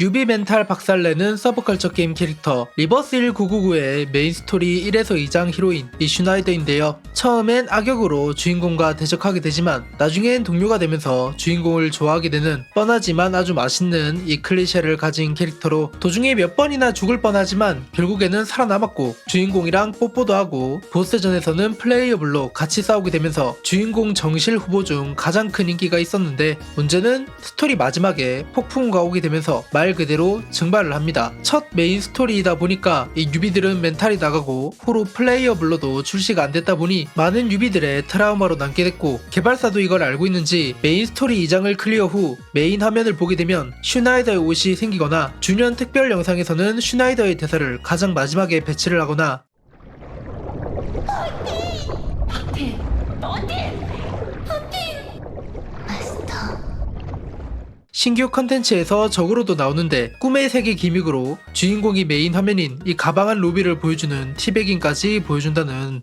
뉴비 멘탈 박살내는 서브컬처 게임 캐릭터 리버스 1999의 메인 스토리 1에서 2장 히로인 이 슈나이더인데요. 처음엔 악역으로 주인공과 대적하게 되지만 나중엔 동료가 되면서 주인공을 좋아하게 되는 뻔하지만 아주 맛있는 이 클리셰를 가진 캐릭터로 도중에 몇 번이나 죽을 뻔하지만 결국에는 살아남았고 주인공이랑 뽀뽀도 하고 보스전에서는 플레이어블로 같이 싸우게 되면서 주인공 정실 후보 중 가장 큰 인기가 있었는데 문제는 스토리 마지막에 폭풍우가 오게 되면서 말 그대로 증발을 합니다. 첫 메인 스토리이다 보니까 이 뉴비들은 멘탈이 나가고 후로 플레이어블로도 출시가 안 됐다 보니 많은 뉴비들의 트라우마로 남게 됐고 개발사도 이걸 알고 있는지 메인 스토리 2장을 클리어 후 메인 화면을 보게 되면 슈나이더의 옷이 생기거나 주년 특별 영상에서는 슈나이더의 대사를 가장 마지막에 배치를 하거나 신규 컨텐츠에서 적으로도 나오는데 꿈의 세계 기믹으로 주인공이 메인 화면인 이 가방한 로비를 보여주는 티베깅까지 보여준다는